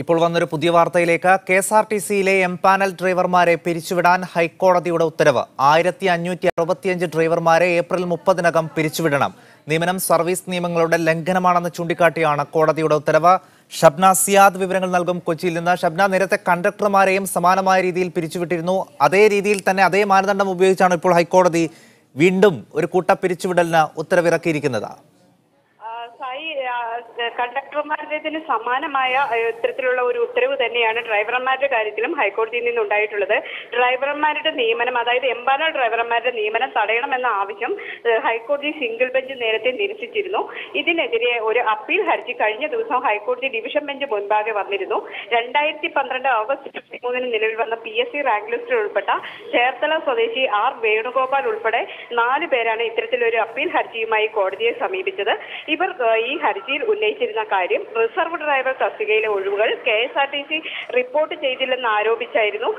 ഇപ്പോൾ വന്നൊരു പുതിയ വാർത്തയിലേക്ക്. കെ എസ് ആർ ടി സിയിലെ എംപാനൽ ഡ്രൈവർമാരെ പിരിച്ചുവിടാൻ ഹൈക്കോടതിയുടെ ഉത്തരവ്. ആയിരത്തി അഞ്ഞൂറ്റി അറുപത്തിയഞ്ച് ഡ്രൈവർമാരെ ഏപ്രിൽ മുപ്പതിനകം പിരിച്ചുവിടണം. നിയമനം സർവീസ് നിയമങ്ങളുടെ ലംഘനമാണെന്ന് ചൂണ്ടിക്കാട്ടിയാണ് കോടതിയുടെ ഉത്തരവ്. ഷബ്ന സിയാദ് വിവരങ്ങൾ നൽകും കൊച്ചിയിൽ നിന്ന്. ഷബ്ന നേരത്തെ കണ്ടക്ടർമാരെയും സമാനമായ രീതിയിൽ പിരിച്ചുവിട്ടിരുന്നു. അതേ രീതിയിൽ തന്നെ അതേ മാനദണ്ഡം ഉപയോഗിച്ചാണ് ഇപ്പോൾ ഹൈക്കോടതി വീണ്ടും ഒരു കൂട്ട പിരിച്ചുവിടലിന് ഉത്തരവിറക്കിയിരിക്കുന്നത്. ആ, ആ, സമാനമായ ഇത്തരത്തിലുള്ള ഒരു ഉത്തരവ് തന്നെയാണ് ഡ്രൈവർമാരുടെ കാര്യത്തിലും ഹൈക്കോടതിയിൽ നിന്നുണ്ടായിട്ടുള്ളത്. ഡ്രൈവർമാരുടെ നിയമനം അതായത് എംപാനൽ ഡ്രൈവർമാരുടെ നിയമനം തടയണമെന്ന ആവശ്യം ഹൈക്കോടതി സിംഗിൾ ബെഞ്ച് നേരത്തെ നിരസിച്ചിരുന്നു. ഇതിനെതിരെ ഒരു അപ്പീൽ ഹർജി കഴിഞ്ഞ ദിവസം ഹൈക്കോടതി ഡിവിഷൻ ബെഞ്ച് മുൻപാകെ വന്നിരുന്നു. രണ്ടായിരത്തി പന്ത്രണ്ട് ഓഗസ്റ്റ് ഇരുപത്തിമൂന്നിന് നിലവിൽ വന്ന പി എസ് സി റാങ്ക് ലിസ്റ്റിൽ ഉൾപ്പെട്ട ചേർത്തല സ്വദേശി ആർ വേണുഗോപാൽ ഉൾപ്പെടെ നാല് പേരാണ് ഇത്തരത്തിലൊരു അപ്പീൽ ഹർജിയുമായി കോടതിയെ സമീപിച്ചത്. ഇവർ ഈ ഹർജിയിൽ ഉന്നയിച്ചിരുന്ന കാര്യം റിസർവ് ഡ്രൈവർ തസ്തികയിലെ ഒഴിവുകൾ K S R T C report ചെയ്തില്ലെന്ന് ആരോപിച്ചായിരുന്നു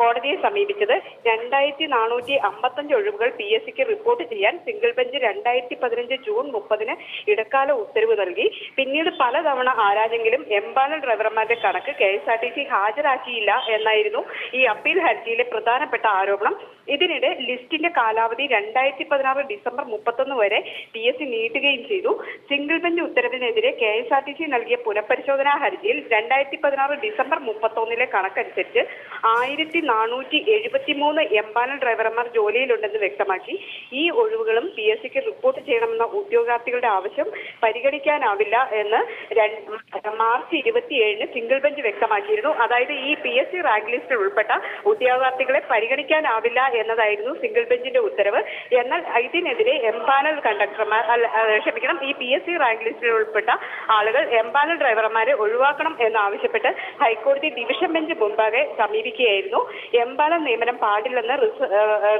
കോടതിയെ സമീപിച്ചത്. രണ്ടായിരത്തി നാനൂറ്റി അമ്പത്തഞ്ച് ഒഴിവുകൾ പി എസ് സിക്ക് റിപ്പോർട്ട് ചെയ്യാൻ സിംഗിൾ ബെഞ്ച് രണ്ടായിരത്തി പതിനഞ്ച് ജൂൺ മുപ്പതിന് ഇടക്കാല ഉത്തരവ് നൽകി. പിന്നീട് പലതവണ ആരാഞ്ഞെങ്കിലും എംപാനൽ ഡ്രൈവർമാരുടെ കണക്ക് K S R T C ഹാജരാക്കിയില്ല എന്നായിരുന്നു ഈ അപ്പീൽ ഹർജിയിലെ പ്രധാനപ്പെട്ട ആരോപണം. ഇതിനിടെ ലിസ്റ്റിന്റെ കാലാവധി രണ്ടായിരത്തി പതിനാറ് ഡിസംബർ മുപ്പത്തൊന്ന് വരെ പി എസ് സി നീട്ടുകയും ചെയ്തു. സിംഗിൾ ബെഞ്ച് ഉത്തരവിനെതിരെ K S R T C നൽകിയ പുനഃപരിശോധനാ ഹർജിയിൽ രണ്ടായിരത്തി പതിനാറ് ഡിസംബർ മുപ്പത്തൊന്നിലെ കണക്കനുസരിച്ച് ആയിരത്തി നാനൂറ്റി എഴുപത്തി മൂന്ന് എംപാനൽ ഡ്രൈവർമാർ ജോലിയിലുണ്ടെന്ന് വ്യക്തമാക്കി. ഈ ഒഴിവുകളും പി എസ് സിക്ക് റിപ്പോർട്ട് ചെയ്യണമെന്ന ഉദ്യോഗാർത്ഥികളുടെ ആവശ്യം പരിഗണിക്കാനാവില്ല എന്ന് മാർച്ച് ഇരുപത്തിയേഴിന് സിംഗിൾ ബെഞ്ച് വ്യക്തമാക്കിയിരുന്നു. അതായത് ഈ പി എസ് സി റാങ്ക് ലിസ്റ്റിൽ ഉൾപ്പെട്ട ഉദ്യോഗാർത്ഥികളെ പരിഗണിക്കാനാവില്ല എന്നതായിരുന്നു സിംഗിൾ ബെഞ്ചിന്റെ ഉത്തരവ്. എന്നാൽ ഇതിനെതിരെ എംപാനൽ കണ്ടക്ടർമാർ ക്ഷമിക്കണം ഈ പി എസ് സി റാങ്ക് ലിസ്റ്റിൽ ഉൾപ്പെട്ട ആളുകൾ എംപാനൽ ഡ്രൈവർമാരെ ഒഴിവാക്കണം എന്നാവശ്യപ്പെട്ട് ഹൈക്കോടതി ഡിവിഷൻ ബെഞ്ച് മുമ്പാകെ സമീപിക്കുകയായിരുന്നു. എംപാനൽ നിയമനം പാടില്ലെന്ന്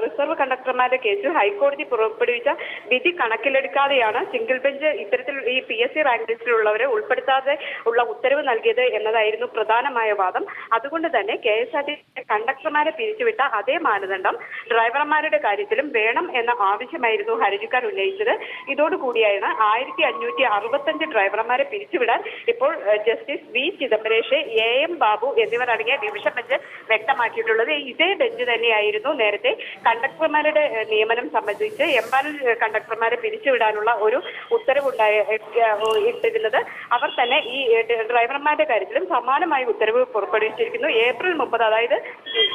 റിസർവ് കണ്ടക്ടർമാരുടെ കേസിൽ ഹൈക്കോടതി പുറപ്പെടുവിച്ച വിധി കണക്കിലെടുക്കാതെയാണ് സിംഗിൾ ബെഞ്ച് ഇത്തരത്തിൽ ഈ പി എസ് സി റാങ്ക് ലിസ്റ്റിലുള്ളവരെ ഉൾപ്പെടുത്താതെ ഉള്ള ഉത്തരവ് നൽകിയത് എന്നതായിരുന്നു പ്രധാനമായ വാദം. അതുകൊണ്ട് തന്നെ കെ എസ് ആർ ടി കണ്ടക്ടർമാരെ പിരിച്ചുവിട്ട അതേ മാനദണ്ഡം ഡ്രൈവർമാരുടെ കാര്യത്തിലും വേണം എന്ന ആവശ്യമായിരുന്നു ഹർജിക്കാർ ഉന്നയിച്ചത്. ഇതോടുകൂടിയാണ് ആയിരത്തി അഞ്ഞൂറ്റി അറുപത്തഞ്ച് ഡ്രൈവർമാരെ പിരിച്ചുവിടാൻ ഇപ്പോൾ justice V Chidambaresh A M Babu എന്നിവരടങ്ങിയ ഡിവിഷൻ ബെഞ്ച് വ്യക്തമാക്കിയിട്ടുള്ളത്. ഇതേ ബെഞ്ച് തന്നെയായിരുന്നു നേരത്തെ കണ്ടക്ടർമാരുടെ നിയമനം സംബന്ധിച്ച് എംപാനൽ കണ്ടക്ടർമാരെ പിരിച്ചുവിടാനുള്ള ഒരു ഉത്തരവുണ്ടായ ഇട്ടിരുന്നത്. അവർ തന്നെ ഈ ഡ്രൈവർമാരുടെ കാര്യത്തിലും സമാനമായ ഉത്തരവ് പുറപ്പെടുവിച്ചിരിക്കുന്നു. ഏപ്രിൽ മുപ്പത് അതായത്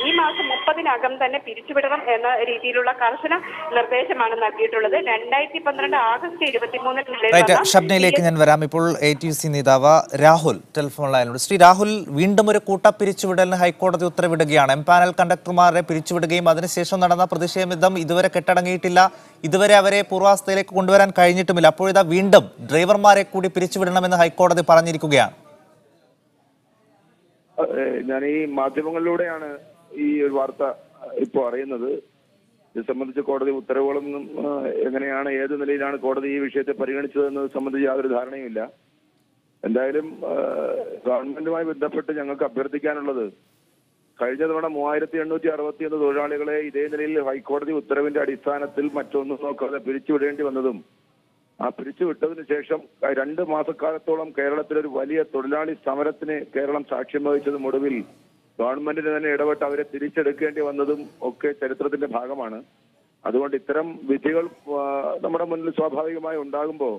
ഈ മാസം മുപ്പതിനകം തന്നെ പിരിച്ചുവിടണം എന്ന രീതിയിലുള്ള കർശന നിർദ്ദേശമാണ് നൽകിയിട്ടുള്ളത്. രണ്ടായിരത്തി പന്ത്രണ്ട് ആഗസ്റ്റ് ഇരുപത്തിമൂന്നിന് നിലവിൽ ഷബ്നയിലേക്ക് ഞാൻ വരാം. ഇപ്പോൾ എ ടി സി നേതാവ് രാഹുൽ ടെലിഫോൺ ലൈനോട് ശ്രീ രാഹുൽ വീണ്ടും ഒരു കൂട്ട പിരിച്ചുവിടലിന് ഹൈക്കോടതി ഉത്തരവിടുകയാണ്. എം പാനൽ കണ്ടക്ടർമാരെ പിരിച്ചുവിടുകയും അതിനുശേഷം നടന്ന പ്രതിഷേധം ഇതുവരെ കെട്ടടങ്ങിയിട്ടില്ല. ഇതുവരെ അവരെ പൂർവാവസ്ഥയിലേക്ക് കൊണ്ടുവരാൻ കഴിഞ്ഞിട്ടുമില്ല. അപ്പോഴിതാ വീണ്ടും ഡ്രൈവർമാരെ കൂടി പിരിച്ചുവിടണമെന്ന് ഹൈക്കോടതി പറഞ്ഞിരിക്കുകയാണ്. ഞാൻ ഈ മാധ്യമങ്ങളിലൂടെയാണ് ഈ ഒരു വാർത്ത ഇപ്പോൾ അറിയുന്നത്. ഇത് സംബന്ധിച്ച് കോടതി ഉത്തരവുകളൊന്നും എങ്ങനെയാണ് ഏത് നിലയിലാണ് കോടതി ഈ വിഷയത്തെ പരിഗണിച്ചത് എന്നത് സംബന്ധിച്ച് യാതൊരു ധാരണയുമില്ല. എന്തായാലും ഗവൺമെന്റുമായി ബന്ധപ്പെട്ട് ഞങ്ങൾക്ക് അഭ്യർത്ഥിക്കാനുള്ളത് കഴിഞ്ഞ തവണ മൂവായിരത്തി എണ്ണൂറ്റി അറുപത്തിയൊന്ന് തൊഴിലാളികളെ ഇതേ നിലയിൽ ഹൈക്കോടതി ഉത്തരവിന്റെ അടിസ്ഥാനത്തിൽ മറ്റൊന്നും നോക്കാതെ പിരിച്ചുവിടേണ്ടി വന്നതും ആ പിരിച്ചുവിട്ടതിന് ശേഷം രണ്ട് മാസക്കാലത്തോളം കേരളത്തിൽ ഒരു വലിയ തൊഴിലാളി സമരത്തിന് കേരളം സാക്ഷ്യം വഹിച്ചതും ഒടുവിൽ ഗവൺമെന്റിന് തന്നെ ഇടപെട്ട് അവരെ തിരിച്ചെടുക്കേണ്ടി വന്നതും ഒക്കെ ചരിത്രത്തിന്റെ ഭാഗമാണ്. അതുകൊണ്ട് ഇത്തരം വിധികൾ നമ്മുടെ മുന്നിൽ സ്വാഭാവികമായി ഉണ്ടാകുമ്പോൾ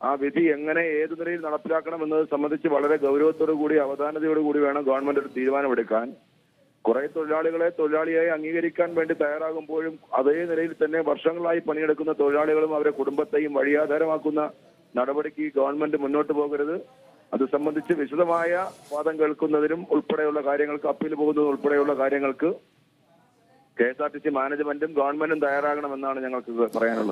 ആ വിധി എങ്ങനെ ഏത് നിലയിൽ നടപ്പിലാക്കണം എന്നത് സംബന്ധിച്ച് വളരെ ഗൗരവത്തോടു കൂടി അവധാനതയോടു കൂടി വേണം ഗവൺമെന്റ് ഒരു തീരുമാനമെടുക്കാൻ. കുറെ തൊഴിലാളികളെ തൊഴിലാളിയായി അംഗീകരിക്കാൻ വേണ്ടി തയ്യാറാകുമ്പോഴും അതേ നിലയിൽ തന്നെ വർഷങ്ങളായി പണിയെടുക്കുന്ന തൊഴിലാളികളും അവരെ കുടുംബത്തെയും വഴിയാധാരമാക്കുന്ന നടപടിക്ക് ഗവൺമെന്റ് മുന്നോട്ട് പോകരുത്. അത് സംബന്ധിച്ച് വിശദമായ വാദം കേൾക്കുന്നതിനും ഉൾപ്പെടെയുള്ള കാര്യങ്ങൾക്ക് അപ്പീൽ പോകുന്നതും ഉൾപ്പെടെയുള്ള കാര്യങ്ങൾക്ക് K S R T C മാനേജ്മെന്റും ഗവൺമെന്റും തയ്യാറാകണമെന്നാണ് ഞങ്ങൾക്ക് പറയാനുള്ളത്.